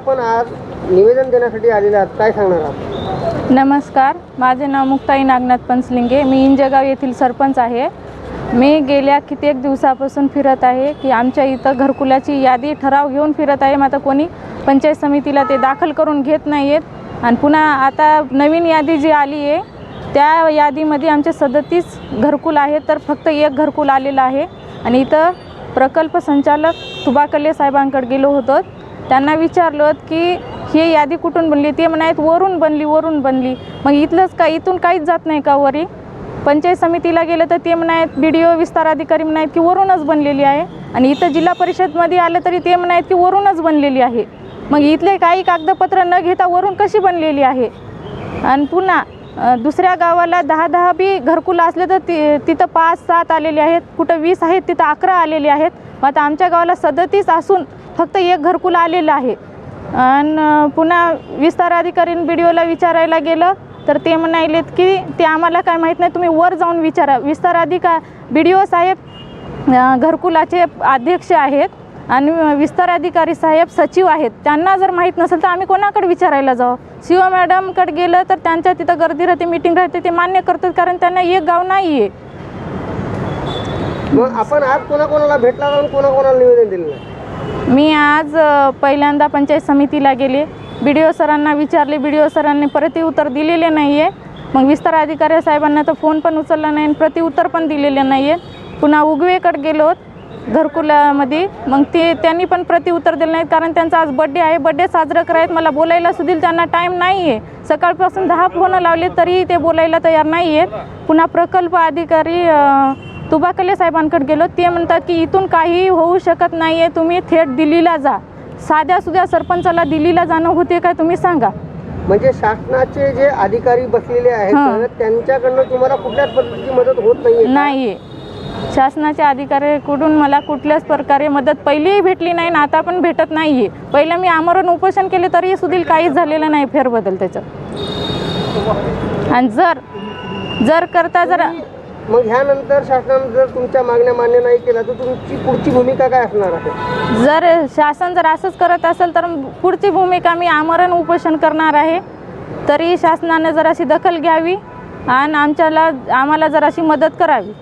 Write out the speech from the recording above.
आपण आज निवेदन देण्यासाठी आलेले आहात. काय सांगणार आहात? नमस्कार. माझे नाव मुक्ताई नागनाथ पंचलिंगे मी इंजगाव येथील सरपंच आहे. मी गेल्या कित्येक दिवसापासून फिरत आहे की आमच्या इथं घरकुलाची यादी ठराव घेऊन फिरत आहे. मग आता कोणी पंचायत समितीला ते दाखल करून घेत नाही आहेत आणि पुन्हा आता नवीन यादी जी आली आहे त्या यादीमध्ये आमचे सदतीस घरकुल आहेत तर फक्त एक घरकुल आलेलं आहे. आणि इथं प्रकल्प संचालक तुबाकले साहेबांकडे गेलो होतो. त्यांना विचारलं की हे यादी कुठून बनली? ते म्हणायत वरून बनली वरून बनली. मग इथलंच का इथून काहीच जात नाही का वरी? पंचायत समितीला गेलं तर ते म्हणायत बी डी ओ विस्तार अधिकारी म्हणायत की वरूनच बनलेली आहे. आणि इथं जिल्हा परिषदमध्ये आलं तरी ते म्हणायत की वरूनच बनलेली आहे. मग इथले काही कागदपत्र न घेता वरून कशी बनलेली आहे? आणि पुन्हा दुसऱ्या गावाला दहा दहा बी घरकुलं असले तर ति तिथं पाच सात आलेले आहेत कुठं वीस आहेत तिथं अकरा आलेले आहेत. मग आता आमच्या गावाला सदतीस असून फक्त एक घरकुल आलेलं आहे. आणि पुन्हा विस्तार अधिकारी बी डी ओला विचारायला गेलं तर ते म्हणायलेत की ते आम्हाला काय माहीत नाही तुम्ही वर जाऊन विचारा. विस्तार अधिका बी डी ओ साहेब घरकुलाचे अध्यक्ष आहेत आणि विस्तार अधिकारी साहेब सचिव आहेत. त्यांना जर माहीत नसेल तर आम्ही कोणाकडे विचारायला जाऊ? शिवा मॅडमकडे गेलं तर त्यांच्या तिथं गर्दी राहते मीटिंग राहते ते मान्य करतात कारण त्यांना एक गाव नाही आहे मग आपण आज कोणाकोणाला भेटला कोणाकोणाला निवेदन दिलेलं मी आज पहिल्यांदा पंचायत समितीला गेले. बी डी ओ सरांना विचारले. बी डी ओ सरांनी प्रतिउत्तर दिलेले नाही आहे मग विस्तार अधिकारी साहेबांना तर फोन पण उचलला नाही आणि प्रतिउत्तर पण दिलेले नाही आहे पुन्हा उगवेकडे गेलो घरकुलामध्ये. मग ते त्यांनी पण प्रतिउत्तर दिलं नाहीत कारण त्यांचा आज बड्डे आहे. बड्डे साजरं करायत. मला बोलायला सुधील त्यांना टाईम नाही आहे सकाळपासून दहा फोनं लावले तरी ते बोलायला तयार नाही आहेत पुन्हा प्रकल्प अधिकारी तुबाकले साहेबांकडे गेलो ते म्हणतात की इथून काही होऊ शकत नाही आहे तुम्ही थेट दिल्लीला जा. साध्या सुद्धा सरपंचाला दिल्लीला जाणं होते काय तुम्ही सांगा? म्हणजे शासनाचे जे अधिकारी बसलेले आहेत. त्यांच्याकडनं तुम्हाला कुठल्याच पद्धतीची मदत होत? नाही शासनाच्या अधिकाऱ्याकडून मला कुठल्याच प्रकारे मदत पहिलीही भेटली नाही ना आता पण भेटत नाही आहे पहिलं मी आमरण उपोषण केले तरी सुधील काहीच झालेलं नाही फेरबदल त्याच्यात. आणि जर जर करता जर मग ह्यानंतर शासनानं जर तुमच्या मागण्या मान्य नाही केल्या तर तुमची पुढची भूमिका काय असणार आहे? जर शासन जर असंच करत असेल तर पुढची भूमिका मी आमरण उपोषण करणार आहे. तरी शासनाने जर अशी दखल घ्यावी आणि आमच्याला आम्हाला जर अशी मदत करावी.